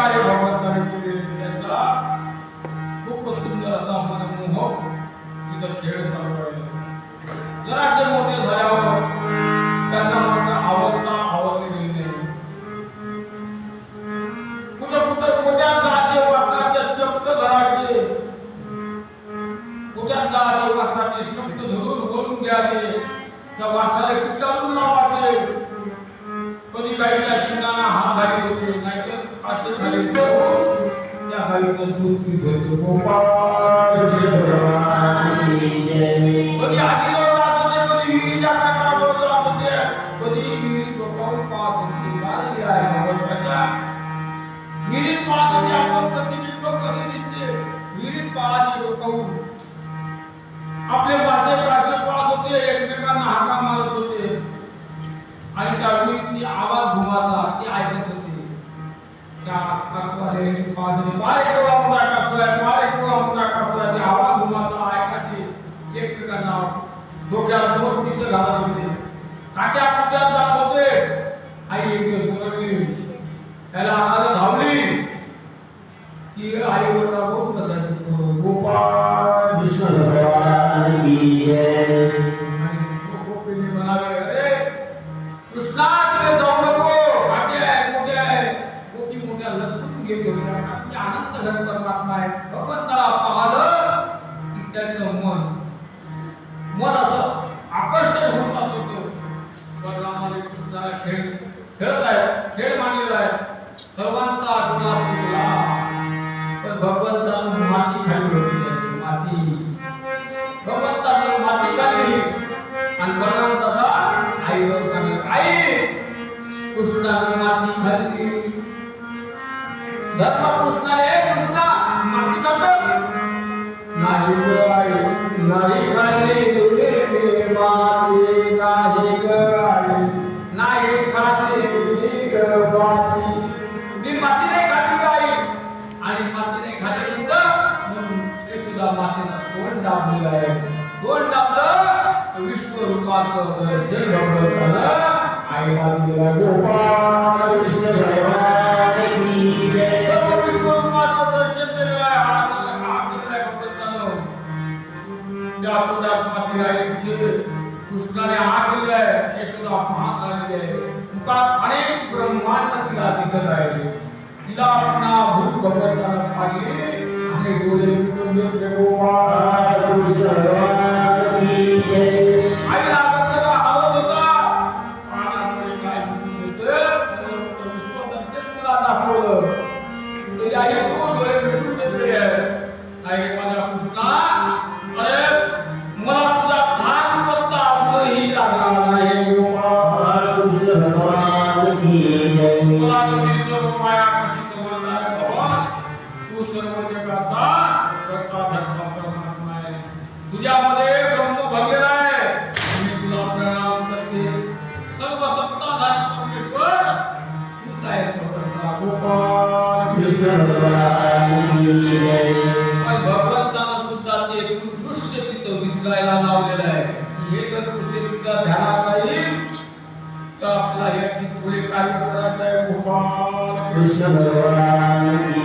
कार्य भगवंताने केले त्याचा खूप सुंदर असा मनमोहक तिथं खेळ चालू आहे जरा ते मोठे झाल्यावर त्यांना मात्र आवडता आवडले गेले कुठं कुठं मोठ्या जाते वाकाचे शब्द धरायचे कुठ्या जाते वाकाचे शब्द धरून बोलून घ्यायचे त्या वाकाला किटाळून वाटले. कधी काही शिंगाना हात घाली होते नाहीतर हात खाली आधी विहिरीच्या विहिरीत डोकावून पाहत आहे भगवंताच्या विहिरीत पाहत आपण प्रतिबिंब कसे दिसते विहिरीत डोकावून आपले वाचे काकवाले पाहत होते केव्हा मोठा केव्हा मोठा ते आवाज एकमेकांना डोक्यात दोन घालत होते काट्या कुट्यात जात होते आई एक दिवस त्याला आम्हाला धावली की आई ओरडा बोल गेली आनंद घट परमात्मा आहे. भगवंताला पाहलं की त्यांचं मन मन असं आकर्षण होऊन जात होतं बलरामाने कृष्णाला खेळ खेळत आहे खेळ मांडलेला आहे. सर्वांचा आठवडा तुला पण भगवंतानं माती खाली होती. माती. भगवंतानं माती खाली. आणि बलराम आई आईवर आई. कृष्णानं माती खाली. धर्म कृष्ण रे कृष्ण. माती नाही गाय नाही खाल्ली रे माती नाही गाय. नाही खाल्ली ग माती. मी माती नाही खाल्ली ग आणि माती नाही खाल्ल्यानंतर ते सुद्धा मातीनं तोंड दाबलेलं आहे. तोंड दाबलं तर विश्वरूपाचं दर्शन भगवंतानं आईला दिलं गोपाळ त्या पोटात माती राहिली होती. कृष्णाने हा केलेला आहे यशोदा महान झालेली आहे मुखात अनेक ब्रह्मांड तिला दिसत आहे तिला पुन्हा भूत भगवंतानं पाहिली आणि डोळे मिटून घेतले गोपाळ आईला अगोदर हवत होता प्राणामध्ये काय तुला माया भगवान तू सर्व जगाचा करता परमात्मा आहे तुझ्यामध्ये ब्रह्म भरलेला आहे मी तुला प्रणाम करते सर्व सत्ताधारी परमेश्वर तूच आहे स्वतंत्र पण सुद्धा ते दृश्य तिथं विसरायला लावलेलं आहे हे तर दृश्य तुझ्या ध्यानात नाही तर आपला याची पुढे कार्य करायचं